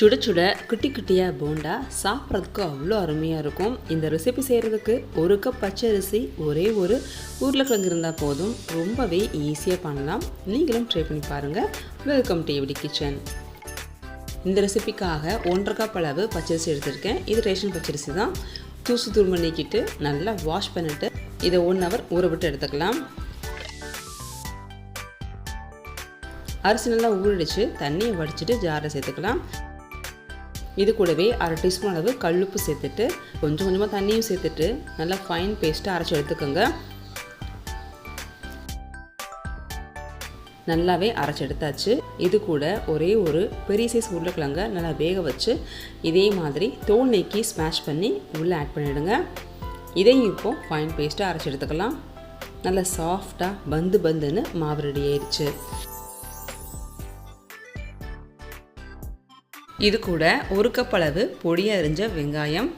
சுட சுட குட்டி குட்டியாக போண்டா சாப்பிட்றதுக்கு அவ்வளோ அருமையாக இருக்கும். இந்த ரெசிபி செய்கிறதுக்கு ஒரு கப் பச்சை அரிசி ஒரே ஒரு உருளைக்கிழங்கு இருந்தால் போதும். ரொம்பவே ஈஸியாக பண்ணலாம். நீங்களும் ட்ரை பண்ணி பாருங்கள் வெல்கம் டு எவ்டி கிச்சன் இந்த ரெசிபிக்காக ஒன்றரை கப் அளவு பச்சரிசி எடுத்திருக்கேன். இது ரேஷன் பச்சரிசி தான். தூசு தூர்மை நீக்கிட்டு நல்லா வாஷ் பண்ணிவிட்டு இதை ஒன் ஹவர் ஊற விட்டு எடுத்துக்கலாம். அரிசி நல்லா ஊறிடுச்சு. தண்ணியை வடிச்சிட்டு ஜாரில் சேர்த்துக்கலாம். இது கூடவே அரை டீஸ்பூன் அளவு கல்லுப்பு சேர்த்துட்டு கொஞ்சம் கொஞ்சமாக தண்ணியும் சேர்த்துட்டு நல்லா ஃபைன் பேஸ்ட்டாக அரைச்சி எடுத்துக்கோங்க. நல்லாவே அரைச்சி எடுத்தாச்சு. இது கூட ஒரே ஒரு பெரிய சைஸ் உருளைக்கிழங்க நல்லா வேக வச்சு இதே மாதிரி தோல் நீக்கி ஸ்மாஷ் பண்ணி உள்ளே ஆட் பண்ணிவிடுங்க இதையும் இப்போது ஃபைன் பேஸ்ட்டாக அரைச்சி எடுத்துக்கலாம். நல்லா சாஃப்டாக பந்து பந்துன்னு மாவு ரெடி ஆயிடுச்சு இது கூட ஒரு கப் அளவு பொடியாக அரிஞ்ச வெங்காயம்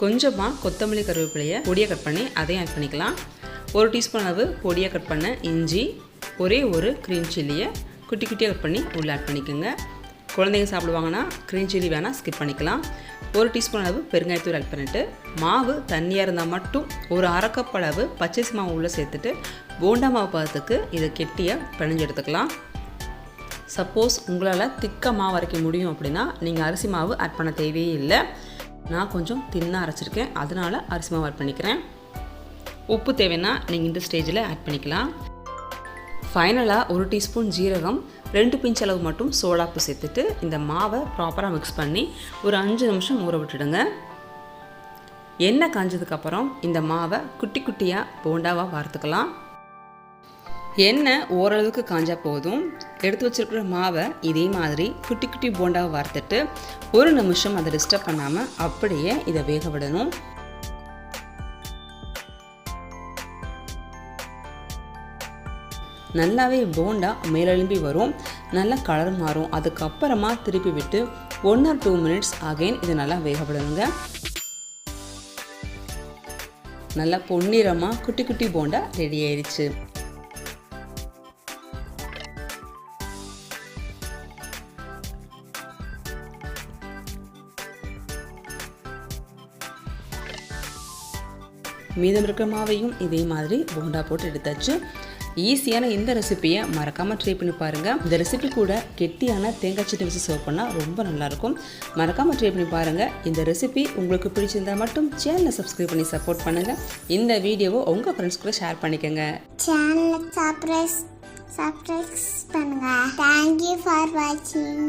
கொஞ்சமாக கொத்தமல்லி கருவேப்பிலையை பொடியாக கட் பண்ணி அதையும் ஆட் பண்ணிக்கலாம். ஒரு டீஸ்பூன் அளவு பொடியாக கட் பண்ண இஞ்சி ஒரே ஒரு க்ரீன் சில்லியை குட்டி குட்டியாக கட் பண்ணி உள்ளே ஆட் பண்ணிக்கோங்க. குழந்தைங்க சாப்பிடுவாங்கன்னா க்ரீன் சில்லி வேணால் ஸ்கிப் பண்ணிக்கலாம். ஒரு டீஸ்பூன் அளவு பெருங்காயத்தூள் ஆட் பண்ணிவிட்டு மாவு தண்ணியாக இருந்தால் மட்டும் ஒரு அரைக்கப் அளவு பச்சரிசி மாவு உள்ளே சேர்த்துட்டு போண்டா மாவு பதத்துக்கு இதை கெட்டியாக பிணைஞ்சு எடுத்துக்கலாம். சப்போஸ் உங்களால் திக்க மாவு அரைக்க முடியும் அப்படின்னா நீங்கள் அரிசி மாவு ஆட் பண்ண தேவையே இல்லை. நான் கொஞ்சம் தின்னாக அரைச்சிருக்கேன். அதனால் அரிசி மாவு ஆட் பண்ணிக்கிறேன். உப்பு தேவைன்னா நீங்கள் இந்த ஸ்டேஜில் ஆட் பண்ணிக்கலாம். ஃபைனலாக ஒரு டீஸ்பூன் ஜீரகம் ரெண்டு பிஞ்ச் அளவு மட்டும் சோடாப்பு சேர்த்துட்டு இந்த மாவை ப்ராப்பராக மிக்ஸ் பண்ணி ஒரு அஞ்சு நிமிஷம் ஊற விட்டுடுங்க. எண்ணெய் காஞ்சதுக்கப்புறம் இந்த மாவை குட்டி குட்டியாக போண்டாவாக வார்த்துக்கலாம் எண்ணெய் ஓரளவுக்கு காஞ்சா போதும். எடுத்து வச்சிருக்கிற மாவை இதே மாதிரி குட்டி குட்டி போண்டாவை வறுத்துட்டு ஒரு நிமிஷம் அதை டிஸ்டர்ப் பண்ணாமல் அப்படியே இதை வேக விடணும். நல்லாவே போண்டா மேலெலும்பி வரும். நல்லா கலர் மாறும். அதுக்கப்புறமா திருப்பி விட்டு one or two minutes again இதை நல்லா வேகப்படணுங்க நல்லா பொன்னிறமாக குட்டி குட்டி போண்டா ரெடி ஆயிடுச்சு. மீதம் இருக்கிற மாவையும் இதே மாதிரி போண்டா போட்டு எடுத்தாச்சு. ஈஸியான இந்த ரெசிப்பியை மறக்காமல் ட்ரை பண்ணி பாருங்கள் இந்த ரெசிபி கூட கெட்டியான தேங்காய் சட்னி வச்சு சர்வ் பண்ணால் ரொம்ப நல்லாயிருக்கும். மறக்காமல் ட்ரை பண்ணி பாருங்கள் இந்த ரெசிபி உங்களுக்கு பிடிச்சிருந்தால் மட்டும் சேனலை சப்ஸ்கிரைப் பண்ணி சப்போர்ட் பண்ணுங்கள் இந்த வீடியோவை உங்கள் ஃப்ரெண்ட்ஸ் கூட ஷேர் பண்ணிக்கோங்க. சேனலை சப்ஸ்கிரைப் பண்ணுங்கள் தேங்க்யூ ஃபார் வாட்சிங்